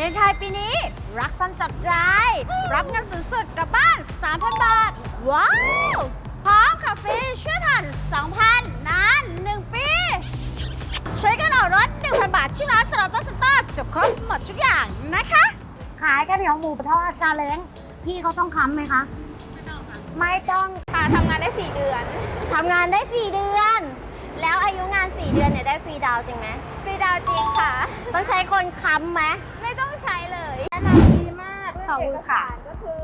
เลนไทน์ปีนี้รักสันจับใจ รับเงินสูงสุดกลับบ้าน 3,000 บาท ว้าว พร้อมคาเฟ่ช่วยผ่อน2,000 นาน 1 ปี ช่วยกันออกรถ 1,000 บาทที่ร้านสลอตเซ็นเตอร์จบครบหมดทุกอย่างนะคะ ขายกันเหนียวหมูปะทอดซาเล้งพี่เขาต้องค้ำไหมคะ ไม่ต้องค่ะทำงานได้ 4 เดือน ทำงานได้ 4 เดือน แล้วอายุงาน 4 เดือนเนี่ยได้ฟรีดาวน์จริงไหมฟรีดาวจริงค่ะ ต้องใช้คนค้ำไหม เรื่ขอบเอคุณกค่ะสารก็คือ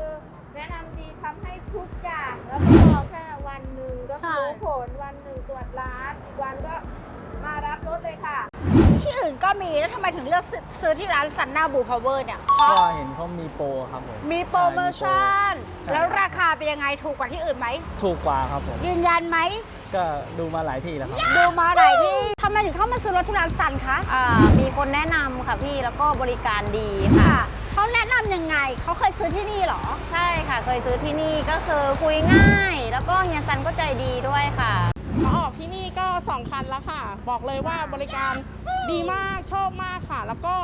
แนะนำดีทำให้ทุกอย่างแล้วก็รอแค่วันหนึ่งก็ใช่ รู้ผลวันหนึ่งตรวจร้านอีกวันก็มารับรถเลยค่ะ ที่อื่นก็มีแล้วทำไมถึงเลือกซื้อซื้อที่ร้านซันนาบูพาวเวอร์เนี่ยเพราะก็เห็นเขามีโปรครับผมมีโปรโมชั่น ใช่แล้วราคาเป็นยังไงถูกกว่าที่อื่นไหม ถูกกว่าครับผม ยืนยันไหม ก็ดูมาหลายที่แล้วครับ ดูมาหลายที่ทำไมถึงเข้ามาซื้อรถที่ร้านซันคะ อ่ามีคนแนะนำค่ะพี่แล้วก็บริการดีค่ะค่ะ เขาแนะนำยังไง เขาเคยซื้อที่นี่เหรอ ใช่ค่ะ เคยซื้อที่นี่ก็คือคุยง่าย แล้วก็เฮียซันก็ใจดีด้วยค่ะ มาออกที่นี่ก็ 2 คันแล้วค่ะ บอกเลยว่าบริการดีมากชอบมากค่ะ แล้วก็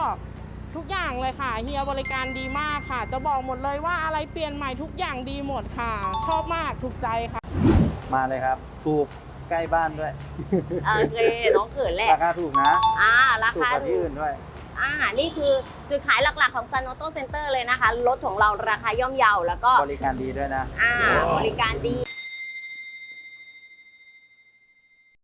ทุกอย่างเลยค่ะเฮียบริการดีมากค่ะ จะบอกหมดเลยว่าอะไรเปลี่ยนใหม่ทุกอย่างดีหมดค่ะ ชอบมากถูกใจค่ะ มาเลยครับ ถูกใกล้บ้านด้วย โอเค น้องเขินแหละราคาถูกนะ อ่าราถูกคากว่าที่อื่นด้วย อ่านี่คือจุดขายหลักๆของซันโนโตเซ็นเตอร์เลยนะคะ รถของเราราคาย่อมเยาแล้วก็บริการดีด้วยนะ อ่า บริการดี